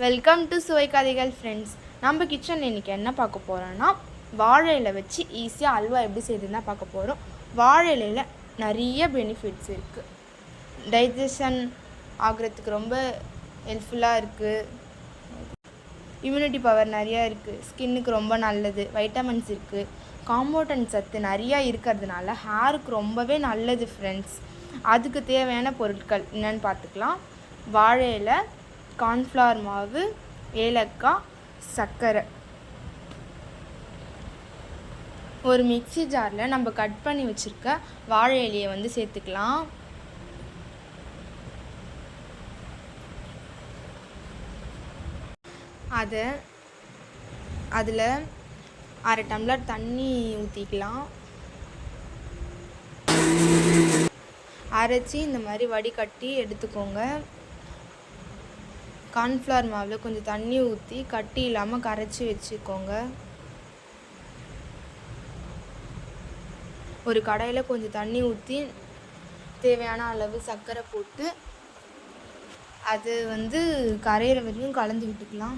Welcome to சுவை கதைகள் friends நம்ம கிச்சனில் இன்றைக்கி என்ன பார்க்க போகிறோன்னா வாழை இலை வச்சு ஈஸியாக அல்வா எப்படி செய்யுதுன்னு பார்க்க போகிறோம் வாழை இலையில் நிறைய பெனிஃபிட்ஸ் இருக்குது டைஜஷன் ஆகிறதுக்கு ரொம்ப ஹெல்ப்ஃபுல்லாக இருக்குது இம்யூனிட்டி பவர் நிறையா இருக்குது ஸ்கின்னுக்கு ரொம்ப நல்லது. வைட்டமின்ஸ் இருக்குது காம்பவுண்டன் சத்து நிறையா இருக்கிறதுனால ஹேருக்கு ரொம்பவே நல்லது ஃப்ரெண்ட்ஸ் அதுக்கு தேவையான பொருட்கள் என்னன்னு பார்த்துக்கலாம். வாழை இலை கார்ன்ஃப்ளவர் மாவு ஏலக்காய் சர்க்கரை. ஒரு மிக்ஸி ஜாரில் நம்ம கட் பண்ணி வச்சுருக்க வாழை இலையை வந்து சேர்த்துக்கலாம். அதை அதில் அரை டம்ளர் தண்ணி ஊற்றிக்கலாம் அரைச்சி இந்த மாதிரி வடிகட்டி எடுத்துக்கோங்க. கார்ன்ஃப்ளவர் மாவில் கொஞ்சம் தண்ணி ஊற்றி கட்டி இல்லாமல் கரைச்சி வச்சுக்கோங்க. ஒரு கடையில் கொஞ்சம் தண்ணி ஊற்றி தேவையான அளவு சர்க்கரை போட்டு அது வந்து கரையிற வரையும் கலந்து விட்டுக்கலாம்.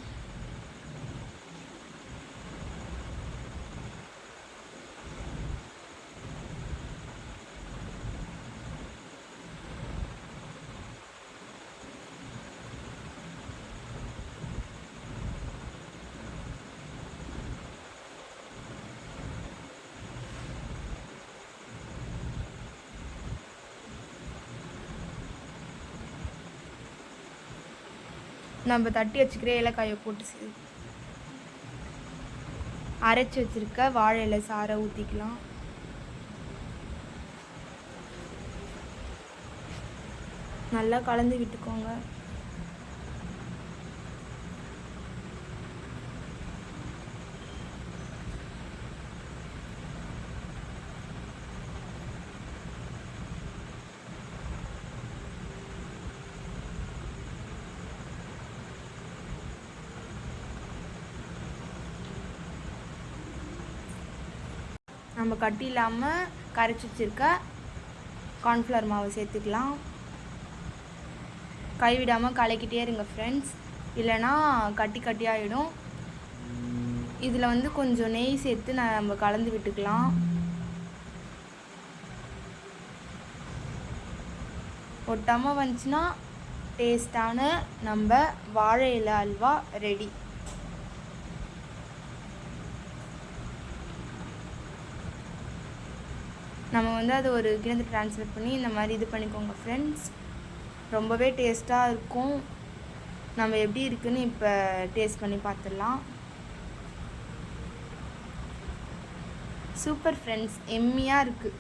நம்ம தட்டி வச்சுக்கிற ஏலக்காயை போட்டு சே- அரைச்சி வச்சிருக்க வாழை இலை சாறை ஊற்றிக்கலாம் நல்லா கலந்து விட்டுக்கோங்க. நம்ம கட்டி இல்லாமல் கரைச்சி வச்சிருக்க கார்ன்ஃப்ளவர் மாவை சேர்த்துக்கலாம். கைவிடாமல் கலக்கிட்டே இருங்க ஃப்ரெண்ட்ஸ் இல்லைன்னா கட்டி கட்டி ஆகிடும் இதில் வந்து கொஞ்சம் நெய் சேர்த்து நம்ம கலந்து விட்டுக்கலாம். ஒட்டாமல் வந்துச்சுன்னா டேஸ்டான நம்ம வாழை இலை அல்வா ரெடி நம்ம வந்து அதை ஒரு கிணத்து ட்ரான்ஸ்ஃபர் பண்ணி இந்த மாதிரி இது பண்ணிக்கோங்க ஃப்ரெண்ட்ஸ் ரொம்பவே டேஸ்ட்டாக இருக்கும். நம்ம எப்படி இருக்குன்னு இப்போ டேஸ்ட் பண்ணி பார்த்துடலாம் சூப்பர் ஃப்ரெண்ட்ஸ் எம்மியாக இருக்குது